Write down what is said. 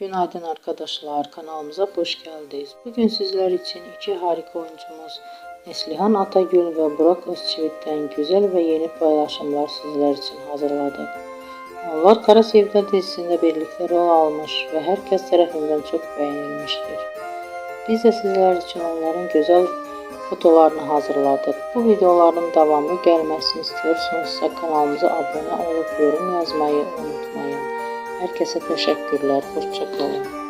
Günaydın arkadaşlar kanalımıza hoş geldiniz. Bugün sizler için iki harika oyuncumuz Neslihan Atagül ve Burak Özçivit'ten güzel ve yeni paylaşımlar sizler için hazırladık. Onlar Kara Sevda dizisinde birlikte rol almış ve herkes tarafından çok beğenilmiştir. Biz de sizler için onların güzel fotolarını hazırladık. Bu videoların devamı gelmesini istiyorsanız kanalımıza abone olup yorum yazmayı unutmayın. Herkese teşekkürler. Hoşçakalın.